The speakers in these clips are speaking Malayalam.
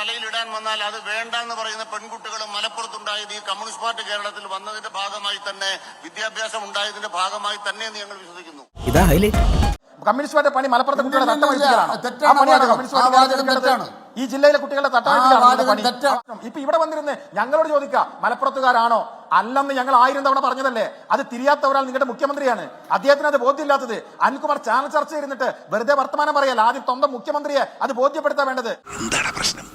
തലയിൽ ഇടാൻ വന്നാൽ അത് വേണ്ട എന്ന് പറയുന്ന പെൺകുട്ടികളും മലപ്പുറത്തുണ്ടായത് ഈ കമ്മ്യൂണിസ്റ്റ് പാർട്ടി കേരളത്തിൽ വന്നതിന്റെ ഭാഗമായി തന്നെ വിദ്യാഭ്യാസം ഉണ്ടായതിന്റെ ഭാഗമായി തന്നെ എന്ന് ഞങ്ങൾ വിശ്വസിക്കുന്നു. ഇതാ കമ്മ്യൂണിസ്റ്റ് പാർട്ടി പണി മലപ്പുറത്തെ കുട്ടികളെ. ഈ ജില്ലയിലെ കുട്ടികളെ തട്ടാണ്. ഇപ്പൊ ഇവിടെ വന്നിരുന്ന് ഞങ്ങളോട് ചോദിക്കാം മലപ്പുറത്തുകാരാണോ? അല്ലെന്ന് ഞങ്ങൾ ആയിരം തവണ പറഞ്ഞതല്ലേ? അത് തിരിയാത്ത ഒരാൾ നിങ്ങളുടെ മുഖ്യമന്ത്രിയാണ്. അദ്ദേഹത്തിന് അത് ബോധ്യമില്ലാത്തത്. അനിൽകുമാർ ചാനൽ ചർച്ച ചെയ്തിട്ട് വെറുതെ വർത്തമാനം പറയല്ല. ആദ്യം സ്വന്തം മുഖ്യമന്ത്രിയെ അത് ബോധ്യപ്പെടുത്താൻ വേണ്ടത്. എന്താണ് പ്രശ്നം?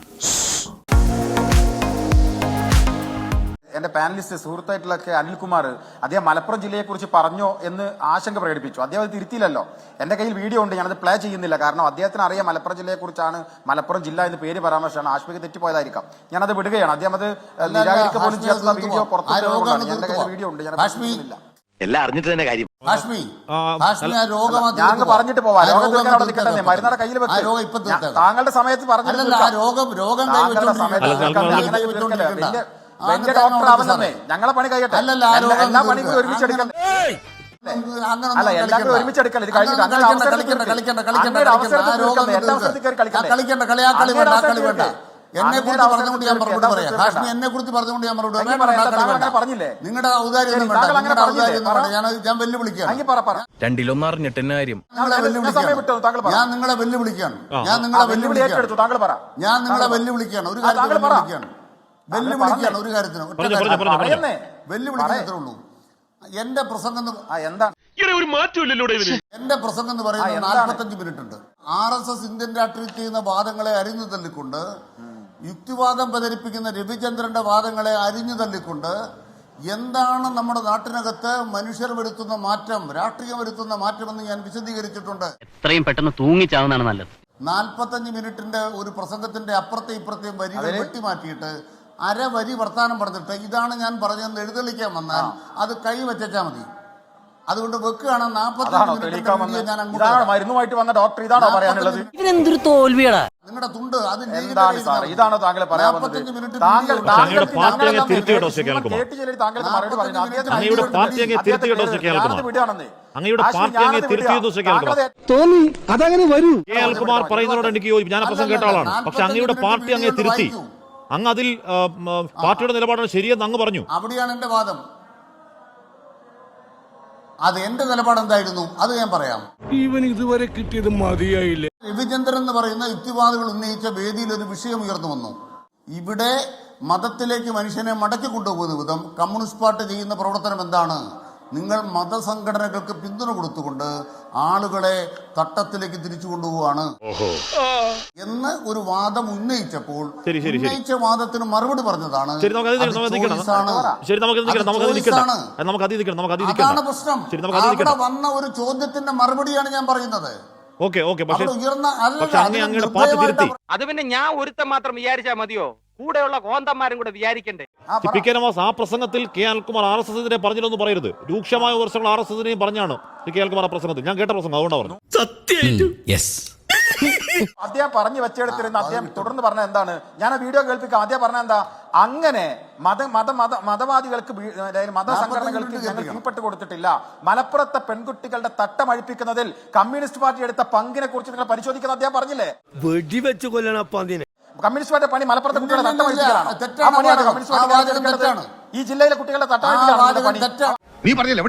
പാനലിസ്റ്റ് സുഹൃത്തായിട്ടുള്ളൊക്കെ അനിൽകുമാർ അദ്ദേഹം മലപ്പുറം ജില്ലയെക്കുറിച്ച് പറഞ്ഞോ എന്ന് ആശങ്ക പ്രകടിപ്പിച്ചു. അദ്ദേഹം അത് തിരുത്തിയില്ലല്ലോ. എന്റെ കയ്യിൽ വീഡിയോ ഉണ്ട് ഞാനത് പ്ലേ ചെയ്യുന്നില്ല. കാരണം അദ്ദേഹത്തിന് അറിയാം മലപ്പുറം ജില്ലയെക്കുറിച്ചാണ് മലപ്പുറം ജില്ല എന്ന് പേര് പരാമർശമാണ്. ആശുപത്രി തെറ്റിപ്പോയതായിരിക്കാം. ഞാനത് വിടുകയാണ്. അദ്ദേഹം അത് അല്ല, നിരാകരിക്കുക പോലും ചെയ്യാത്ത വീഡിയോ തീർത്തുപോ. പുറത്തു ആ രോഗം വിടുന്നതുകൊണ്ടാണ്. അങ്ങ് എന്റെ കയ്യിൽ വീഡിയോ ഉണ്ട്. ഞാൻ ഹാഷ്മി. എല്ലാം അറിഞ്ഞിട്ട് തന്നെ കാര്യം. ആ പറഞ്ഞിട്ട് പോവാ. രോഗം അവിടെ നിൽക്കട്ടെ മരുന്നാടെ കയ്യിൽ ആ രോഗം ഇപ്പൊ വെക്ക് താങ്കളുടെ സമയത്ത് പറഞ്ഞു ആ രോഗം രോഗം താങ്കളുടെ സമയത്ത് ഞങ്ങളെ പണി കഴിയട്ടെ. എല്ലാ ഒരുമിച്ച് അല്ല ഒരുമിച്ച് കളിക്കണ്ട എന്നെ കുറിച്ച് പറഞ്ഞുകൊണ്ട് ഞാൻ മറുപടി പറയാം ഹാഷ്മി എന്നെ കുറിച്ച് പറഞ്ഞുകൊണ്ട് ഞാൻ മറുപടി പറയാം നിങ്ങളുടെ ഔദാര്യം നിങ്ങളുടെ ഔദാര്യം ഞാൻ ഞാൻ വെല്ലുവിളിക്കുകയാണ്. ഞാൻ നിങ്ങളെ വെല്ലുവിളിക്കാണ് ഞാൻ നിങ്ങളെ വെല്ലുവിളിക്കുകയാണ്. ഞാൻ നിങ്ങളെ വെല്ലുവിളിക്കുകയാണ്. ഒരു കാര്യം വെല്ലുവിളിക്കുകയാണ് ഒരു കാര്യത്തിന് ഒറ്റ കാര്യം. പറയുന്നേ. ഉള്ളൂ. എന്റെ പ്രസംഗം എന്താണ് ഒരു മാറ്റമില്ലല്ലോ എന്റെ പ്രസംഗം എന്ന് പറയുന്നത്? നാൽപ്പത്തഞ്ച് മിനിറ്റ് ഉണ്ട് ആർ എസ് എസ് ഇന്ത്യൻ രാഷ്ട്രീയത്തിൽ ചെയ്യുന്ന വാദങ്ങളെ അരിഞ്ഞു തള്ളിക്കൊണ്ട് യുക്തിവാദം പ്രചരിപ്പിക്കുന്ന രവിചന്ദ്രന്റെ വാദങ്ങളെ അരിഞ്ഞു തള്ളിക്കൊണ്ട് എന്താണ് നമ്മുടെ നാട്ടിനകത്ത് മനുഷ്യർ വരുത്തുന്ന മാറ്റം രാഷ്ട്രീയം വരുത്തുന്ന മാറ്റമെന്ന് ഞാൻ വിശദീകരിച്ചിട്ടുണ്ട്. എത്രയും പെട്ടെന്ന് തൂങ്ങിച്ചാവുന്നതാണ് നല്ലത്. നാൽപ്പത്തഞ്ച് മിനിറ്റിന്റെ ഒരു പ്രസംഗത്തിന്റെ അപ്പുറത്തെ ഇപ്പുറത്തെയും വരികൾ വെട്ടിമാറ്റിയിട്ട് അരവരി വർത്താനം പറഞ്ഞിട്ട് ഇതാണ് ഞാൻ പറഞ്ഞതെന്ന് എഴുതളിക്കാൻ വന്നാൽ അത് കൈ വെച്ചാൽ മതി. അതുകൊണ്ട് വെക്കുകയാണ് മരുന്നുമായിട്ട് വന്ന ഡോക്ടർ ഇതാണോ പറയാനുള്ളത്? ഇവരെന്തൊരു തോൽവിയടാ? നിങ്ങളുടെ തുണ്ട് അത് സാർ ഇതാണോ താങ്കളെ താങ്കൾ തോന്നി അതങ്ങനെ വരൂ. കെ. എൽ കുമാർ പറയുന്നതോട് എനിക്ക് ഞാൻ പ്രസംഗം കേട്ട ആളാണ്. പക്ഷെ അങ്ങയുടെ പാർട്ടി അങ്ങേ തിരുത്തി. അങ്ങ് അതിൽ പാർട്ടിയുടെ നിലപാടാണ് ശരിയെന്ന് അങ്ങ് പറഞ്ഞു. അവിടെയാണ് എന്റെ വാദം. അത് എന്റെ നിലപാട് എന്തായിരുന്നു അത് ഞാൻ പറയാം. ഇവൻ ഇതുവരെ കിട്ടിയത് മതിയായില്ല. രവിചന്ദ്രൻ എന്ന് പറയുന്ന യുക്തിവാദികൾ ഉന്നയിച്ച വേദിയിൽ ഒരു വിഷയം ഉയർന്നു വന്നു. ഇവിടെ മതത്തിലേക്ക് മനുഷ്യനെ മടക്കി കൊണ്ടുപോകുന്ന വിധം കമ്മ്യൂണിസ്റ്റ് പാർട്ടി ചെയ്യുന്ന പ്രവർത്തനം എന്താണ്? നിങ്ങൾ മതസംഘടനകൾക്ക് പിന്തുണ കൊടുത്തുകൊണ്ട് ആളുകളെ തട്ടത്തിലേക്ക് തിരിച്ചു കൊണ്ടുപോവാണ്. എന്ന് ഒരു വാദം ഉന്നയിച്ചപ്പോൾ ഉന്നയിച്ച വാദത്തിന് മറുപടി പറഞ്ഞതാണ് അതാണ് പ്രശ്നം. അവിടെ വന്ന ഒരു ചോദ്യത്തിന്റെ മറുപടിയാണ് ഞാൻ പറയുന്നത്. ഓക്കെ ഓക്കെ പക്ഷെ അങ്ങയുടെ പാർട്ടി അത് പിന്നെ ഞാൻ ഒരുത്തം മാത്രം വിചാരിച്ചാ മതിയോ? കൂടെയുള്ള കോന്തന്മാരും കൂടെ വിചാരിക്കണ്ടേ. പി കെ നവാസ് ആ പ്രസംഗത്തിൽ കെ അൽകുമാർ ആർ എസ് എസിനെ പറഞ്ഞില്ലെന്ന് പറയരുത്. രൂക്ഷമായ വിമർശനങ്ങൾ ആർ എസ് എസിനെയും പറഞ്ഞാണ് കെ അൽകുമാർ ആ പ്രസംഗത്തിൽ. ഞാൻ കേട്ട പ്രസംഗം അതുകൊണ്ടാണ് പറഞ്ഞു അദ്ദേഹം പറഞ്ഞു വെച്ചെടുത്തിരുന്ന അദ്ദേഹം തുടർന്ന് പറഞ്ഞ എന്താണ്? ഞാൻ ആ വീഡിയോ കേൾപ്പിക്കാം. അദ്ദേഹം പറഞ്ഞ എന്താ? അങ്ങനെ മത മത മത മതവാദികൾക്ക് മത അതായത് മതസംഘടനകൾക്ക് ഞങ്ങൾ കീഴ്പ്പെട്ട് കൊടുത്തിട്ടില്ല. മലപ്പുറത്തെ പെൺകുട്ടികളുടെ തട്ടമഴിപ്പിക്കുന്നതിൽ കമ്മ്യൂണിസ്റ്റ് പാർട്ടി എടുത്ത പങ്കിനെ കുറിച്ച് നിങ്ങൾ പരിശോധിക്കുന്ന അദ്ദേഹം പറഞ്ഞില്ലേ? വെടിവെച്ച് കൊല്ലണം കമ്മ്യൂണിസ്റ്റ് പണി മലപ്പുറത്തെ കുട്ടികളെ തട്ടം ഈ ജില്ലയിലെ കുട്ടികളെ തട്ടം നീ പറഞ്ഞില്ല?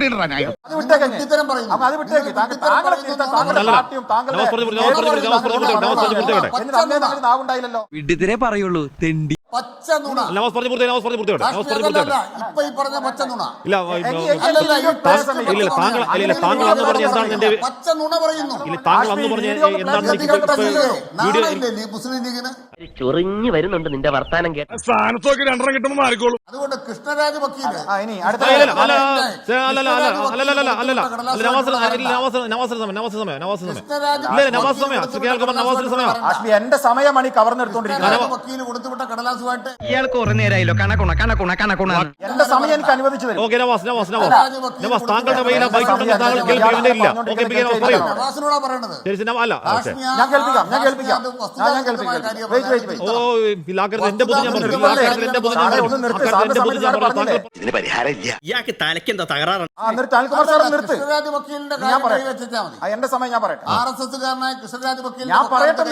പറയുള്ളൂ തെണ്ടി നവാസ് പറഞ്ഞു നവാസ് പറഞ്ഞു ഇല്ല ഇല്ല എന്താണ് പറയുന്നു ഇല്ല എന്താണ് ചൊറിഞ്ഞു വരുന്നുണ്ട് നിന്റെ വർത്താനം കേട്ടോ സ്ഥാനത്തൊക്കെ രണ്ടെണ്ണം കിട്ടുമ്പോൾ അതുകൊണ്ട് കൃഷ്ണരാജ് എന്റെ സമയമാണ് ഈ കവർന്നെടുത്തോണ്ടിരിക്കുന്നത് കൊടുത്തുവിട്ട കടലാസ് ആദ്യമായിട്ട് ഇയാൾക്ക് കുറെ നേരമായല്ലോ കണക്കുണ കണക്കുണ കണക്കുണ എന്റെ സമയം എനിക്ക് അനുവദിച്ചു തരും. ഓക്കെ നവാസ് നവാസ് നവാസ്. നവാസ് താങ്കളുടെ കയ്യിൽ ബൈക്ക് ഉണ്ടെങ്കിൽ താങ്കൾ കേൾപ്പിക്കുന്നില്ല ഓക്കെ പി കെ നവാസ് പറയൂ. നവാസിനോടാ പറയണത്. ശരി നവാ- അല്ല ഞാൻ കേൾപ്പിക്കാം ഞാൻ കേൾപ്പിക്കാം. ഞാൻ കേൾപ്പിക്കാം. വെയിറ്റ് വെയിറ്റ് ഓ ഇലാക്കരുത് എന്റെ ബുദ്ധി ഞാൻ പറഞ്ഞു. ഇലാക്കരുത് എന്റെ ബുദ്ധി ഞാൻ പറഞ്ഞു. എന്റെ ബുദ്ധി ഞാൻ പറഞ്ഞു. താങ്കൾ ഇതിന് പരിഹാരം ഇല്ല. ഇയാൾക്ക് തലക്കെന്താ തകരാറാണ്? ആ നിർത്ത് അനിൽകുമാർ സാർ നിർത്ത്. കൃഷ്ണരാജ് വക്കീലിന്റെ ഞാൻ കാര്യം പറയാം മതി. ആ, എന്റെ സമയം ഞാൻ പറയട്ടെ. ആർ എസ് എസ്സുകാരനായ കൃഷ്ണരാജ് ഞാൻ പറയട്ടെ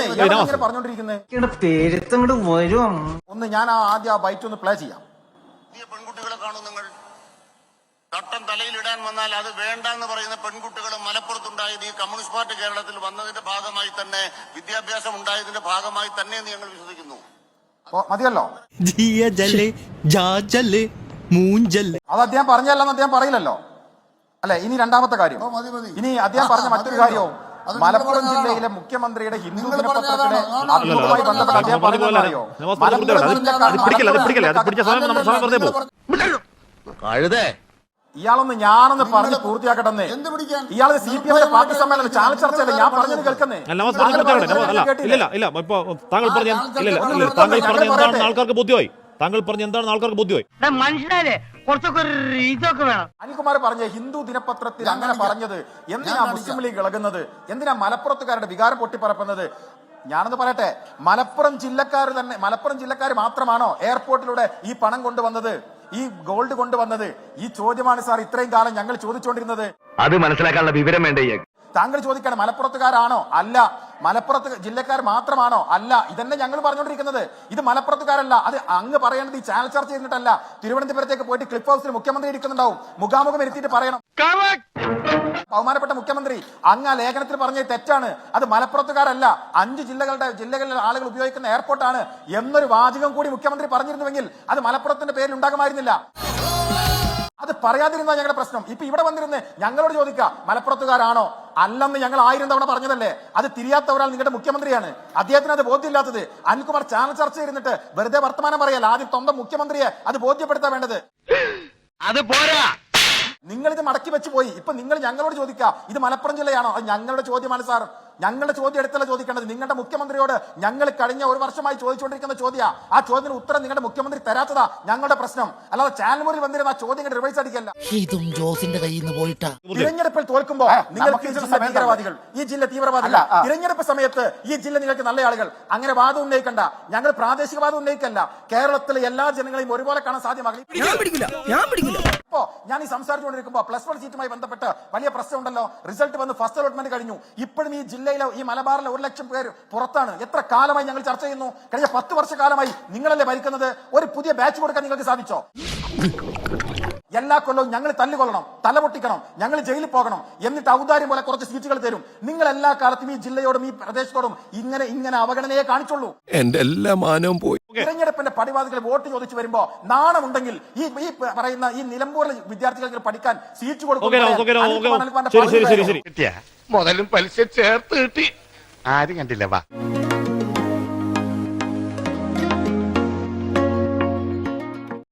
പറഞ്ഞോണ്ടിരിക്കുന്നത് ഒന്ന് ഞാൻ ആ ആദ്യം ആ ബൈറ്റ് ഒന്ന് പ്ലേ ചെയ്യാം. പുതിയ പെൺകുട്ടികളെ കാണും നിങ്ങൾ. തട്ടം തലയിലിടാൻ വന്നാൽ അത് വേണ്ട എന്ന് പറയുന്ന പെൺകുട്ടികൾ മലപ്പുറത്തുണ്ടായത് ഈ കമ്മ്യൂണിസ്റ്റ് പാർട്ടി കേരളത്തിൽ വന്നതിന്റെ ഭാഗമായി തന്നെ വിദ്യാഭ്യാസം ഉണ്ടായതിന്റെ ഭാഗമായി തന്നെ എന്ന് ഞങ്ങൾ വിശ്വസിക്കുന്നു. മതിയല്ലോ. അത് അദ്ദേഹം പറഞ്ഞല്ലെന്ന് അദ്ദേഹം പറയില്ലല്ലോ. അല്ലെ ഇനി രണ്ടാമത്തെ കാര്യം. ഓ, മതി, മതി. ഇനി അദ്ദേഹം പറഞ്ഞ മറ്റൊരു കാര്യവും മലപ്പുറം ജില്ലയിലെ മുഖ്യമന്ത്രിയുടെ ഹിന്ദു ദിനപത്രത്തിലെ ബന്ധപ്പെട്ട് അദ്ദേഹം മലപ്പുറം ഇയാളൊന്ന് ഞാനൊന്ന് പറഞ്ഞ് പൂർത്തിയാക്കട്ടെ എന്ത് പിടിക്കാൻ? ഇയാൾ സി പി എമ്മിന്റെ പാർട്ടി സമ്മേളനം ചാനൽ ചർച്ചയല്ല? ഞാൻ പറഞ്ഞത് കേൾക്കുന്നേ. താങ്കൾ പൂർത്തിയാക്കട്ടെ. ഇല്ല ഇല്ല ഇല്ല. ഇപ്പൊ താങ്കൾ പറഞ്ഞു ഇല്ല ഇല്ല ഇല്ല. താങ്കൾ പറഞ്ഞ എന്താണെന്ന് ആൾക്കാർക്ക് ബോധ്യമായി താങ്കൾ പറഞ്ഞ എന്താണ് ആൾക്കാർക്ക് ബോധ്യമായി? മനുഷ്യനെ കുറച്ചൊക്കെ ഇതൊക്കെ വേണം. അനിൽകുമാർ പറഞ്ഞ ഹിന്ദു ദിനപത്രത്തിൽ അങ്ങനെ പറഞ്ഞത് എന്തിനാ മുസ്ലിം ലീഗ് ഇളകുന്നത്? എന്തിനാ മലപ്പുറത്തുകാരുടെ വികാരം പൊട്ടിപ്പറപ്പുന്നത്? ഞാനൊന്ന് പറയട്ടെ മലപ്പുറം ജില്ലക്കാർ തന്നെ മലപ്പുറം ജില്ലക്കാർ മാത്രമാണോ എയർപോർട്ടിലൂടെ ഈ പണം കൊണ്ടുവന്നത്? ഈ ഗോൾഡ് കൊണ്ടുവന്നത്? ഈ ചോദ്യമാണ് സാർ ഇത്രയും കാലം ഞങ്ങൾ ചോദിച്ചുകൊണ്ടിരുന്നത് അത് മനസ്സിലാക്കാനുള്ള വിവരം വേണ്ടേ താങ്കൾ ചോദിക്കണം മലപ്പുറത്തുകാരാണോ? അല്ല. മലപ്പുറത്ത് ജില്ലക്കാർ മാത്രമാണോ? അല്ല ഇതന്നെ ഞങ്ങൾ പറഞ്ഞുകൊണ്ടിരിക്കുന്നത് ഇത് മലപ്പുറത്തുകാരല്ല. അത് അങ്ങ് പറയേണ്ടത് ഈ ചാനൽ ചർച്ച ചെയ്തിട്ടല്ല. തിരുവനന്തപുരത്തേക്ക് പോയിട്ട് ക്ലിഫ് ഹൗസിൽ മുഖ്യമന്ത്രി ഇരിക്കുന്നുണ്ടാവും. മുഖാമുഖം ഇരുത്തിയിട്ട് പറയണം. ബഹുമാനപ്പെട്ട മുഖ്യമന്ത്രി അങ്ങ് ആ ലേഖനത്തിൽ പറഞ്ഞ തെറ്റാണ്. അത് മലപ്പുറത്തുകാരല്ല. അഞ്ച് ജില്ലകളുടെ ജില്ലകളിലെ ആളുകൾ ഉപയോഗിക്കുന്ന എയർപോർട്ടാണ് എന്നൊരു വാചകം കൂടി മുഖ്യമന്ത്രി പറഞ്ഞിരുന്നുവെങ്കിൽ അത് മലപ്പുറത്തിന്റെ പേരിൽ ഉണ്ടാകുമായിരുന്നില്ല. അത് പറയാതിരുന്ന ഞങ്ങളുടെ പ്രശ്നം. ഇപ്പൊ ഇവിടെ വന്നിരുന്ന് ഞങ്ങളോട് ചോദിക്കുക മലപ്പുറത്തുകാരാണോ? അല്ലെന്ന് ഞങ്ങൾ ആയിരം തവണ പറഞ്ഞതല്ലേ? അത് തിരിയാത്ത ഒരാൾ നിങ്ങളുടെ മുഖ്യമന്ത്രിയാണ്. അദ്ദേഹത്തിന് അത് ബോധ്യമില്ലാത്തത് അനിൽകുമാർ ചാനൽ ചർച്ച ചെയ്തിട്ട് വെറുതെ വർത്തമാനം പറയല്ല. ആദ്യം സ്വന്തം മുഖ്യമന്ത്രിയെ അത് ബോധ്യപ്പെടുത്താൻ വേണ്ടത്. അത് പോരാ. നിങ്ങൾ ഇത് മടക്കി വെച്ച് പോയി. ഇപ്പൊ നിങ്ങൾ ഞങ്ങളോട് ചോദിക്കുക ഇത് മലപ്പുറം ജില്ലയാണോ? അത് ഞങ്ങളുടെ ചോദ്യമാണ് സാർ. ഞങ്ങളുടെ ചോദ്യം എടുത്തല്ല ചോദിക്കേണ്ടത്? നിങ്ങളുടെ മുഖ്യമന്ത്രിയോട് ഞങ്ങൾ കഴിഞ്ഞ ഒരു വർഷമായി ചോദിച്ചുകൊണ്ടിരിക്കുന്ന ചോദ്യ. ആ ചോദ്യത്തിന് ഉത്തരം നിങ്ങളുടെ മുഖ്യമന്ത്രി തരാത്തതാ ഞങ്ങളുടെ പ്രശ്നം. അല്ലാതെ ചാനൽ വന്നിരുന്ന ആ ചോദ്യം റിവേഴ്സ് അടിക്കല്ല. ഇതും ജോസിന്റെ കയ്യിൽ നിന്ന് പോയിട്ടാ. തിരഞ്ഞെടുപ്പിൽ തോൽക്കുമ്പോൾ നിങ്ങൾക്ക് ഈ ജില്ല തീവ്രവാദികൾ ഈ ജില്ല തീവ്രവാദികൾ. തിരഞ്ഞെടുപ്പ് സമയത്ത് ഈ ജില്ല നിങ്ങൾക്ക് നല്ല ആളുകൾ. അങ്ങനെ വാദം ഉന്നയിക്കണ്ട. ഞങ്ങൾ പ്രാദേശികവാദം ഉന്നയിക്കല്ല. കേരളത്തിലെ എല്ലാ ജനങ്ങളെയും ഒരുപോലെ കാണാൻ സാധ്യമാകില്ല ഞാൻ പിടിക്കില്ല. ഞാൻ പിടിക്കില്ല. ഇപ്പോ ഞാൻ ഈ സംസാരിച്ചുകൊണ്ടിരിക്കുമ്പോ പ്ലസ് വൺ സീറ്റുമായി ബന്ധപ്പെട്ട് വലിയ പ്രശ്നമുണ്ടല്ലോ. റിസൾട്ട് വന്ന് ഫസ്റ്റ് അലോട്ട്മെന്റ് കഴിഞ്ഞു. ഇപ്പോഴും ഈ ജില്ലയിലെ ഈ മലബാറിലെ ഒരു ലക്ഷം പേര് പുറത്താണ്. എത്ര കാലമായി ഞങ്ങൾ ചർച്ച ചെയ്യുന്നു? കഴിഞ്ഞ പത്ത് വർഷക്കാലമായി നിങ്ങളല്ലേ ഭരിക്കുന്നത്? ഒരു പുതിയ ബാച്ച് കൊടുക്കാൻ നിങ്ങൾക്ക് സാധിച്ചോ? എല്ലാ കൊല്ലവും ഞങ്ങൾ തല്ലുകൊള്ളണം തലപൊട്ടിക്കണം ഞങ്ങൾ ജയിലിൽ പോകണം എന്നിട്ട് ഔദാര്യം പോലെ കുറച്ച് സീറ്റുകൾ തരും. നിങ്ങൾ എല്ലാ കാലത്തും ഈ ജില്ലയോടും ഈ പ്രദേശത്തോടും ഇങ്ങനെ ഇങ്ങനെ അവഗണനയെ കാണിച്ചുള്ളൂ എന്റെ എല്ലാ മാനവും പോയി. തിരഞ്ഞെടുപ്പിന്റെ പടിവാദികൾ വോട്ട് ചോദിച്ചു വരുമ്പോ നാണമുണ്ടെങ്കിൽ ഈ ഈ പറയുന്ന ഈ നിലമ്പൂരിലെ വിദ്യാർത്ഥികൾക്ക് പഠിക്കാൻ സീറ്റ് കൊടുക്കും മുതലും പലിശ ചേർത്ത് കിട്ടി. ആരും കണ്ടില്ല വാ.